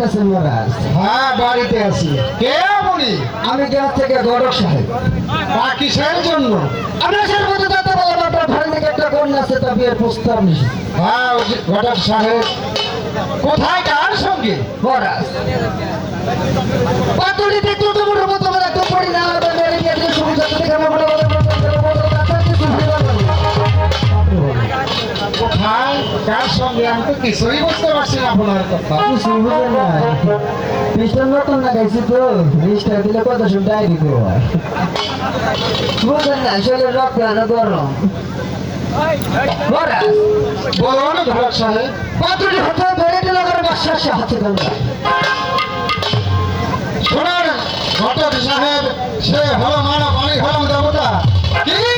বাড়িতে মহারাজ হ্যাঁ বাড়িতে আছি। কে আপনি? আমি গ্রাম থেকে গড়ক সাহেব। তা কিসের জন্য? আপনার সাথে মধ্যে দাদা বললাম আপনার থেকে একটা কন্যা আছে তা বিয়ের প্রস্তাব নিছে হ্যাঁ গড়ক সাহেব। কোথায়? কার সঙ্গে? মহারাজ পাতুরিতে তো সঙ্গে আমি তো কিছুই বুঝতে পারছি না আপনার কথা। পিস্টন নতুন লাগাইছি তো রিস্টার দিলে কত সব ডায়েরি দেবো না শরীরের রক্ত আনো গরম। বলুন ঘটক সাহেব। হতে বেড়ে দিল করে বাসা সাহায্য করলাম শোনার ঘটক সাহেব সে হলো মানব আমি হলাম দেবতা। কি?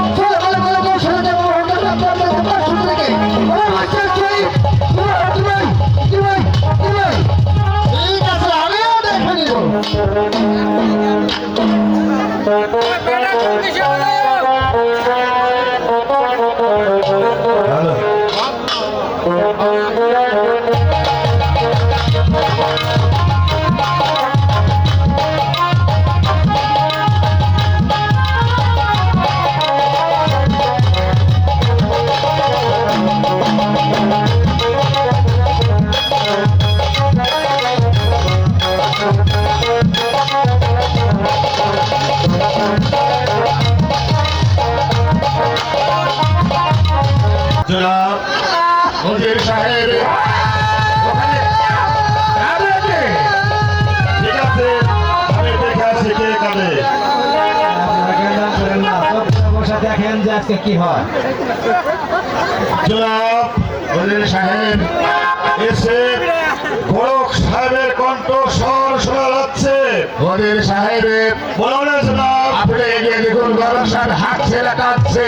দেখেন যে আজকে কি হয়। সাহেব এসে সাহেবের কণ্ঠ সাহেবের বলো না জনাব, আপনি এগিয়ে দেখুন গোরখ সাহেব হাঁটছে না কাঁদছে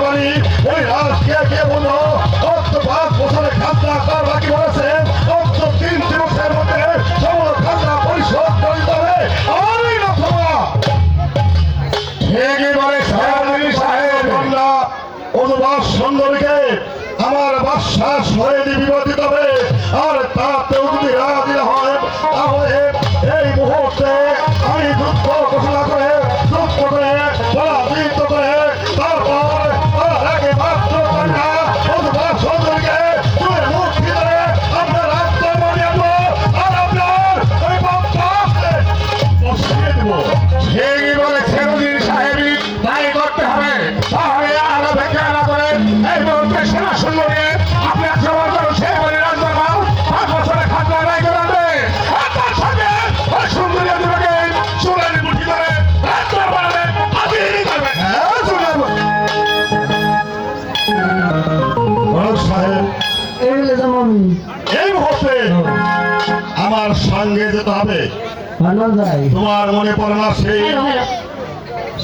Ya, saya. আমার সঙ্গে যেতে হবে। তোমার মনে পড়ে না সেই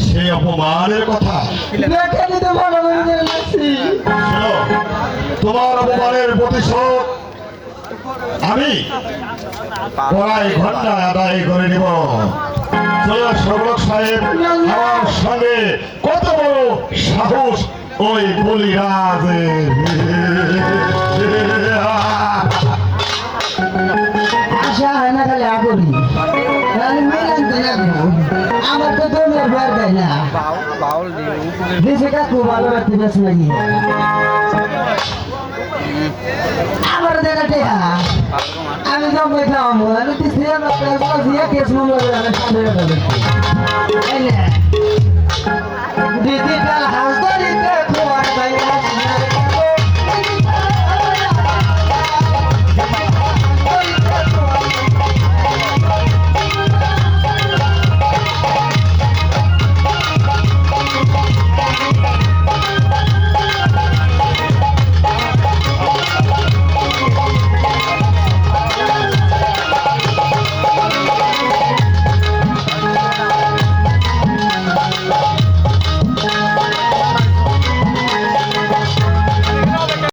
সেই অপমানের কথা? তোমার অপমানের প্রতিশোধ আমি পড়াই ঘণ্টা আদায় করে নিব। সৌরভ সাহেব আমার সঙ্গে কত বড় সাহস ওই বলি রাজে। আশা হয় না তাহলে আগুনি তাহলে মেলান তো না আমার তো তোমার ভয় দেয় না। দেশে কাকু ভালো রাখতে বেশ নাকি? আবার দেখা টেয়া আমি তো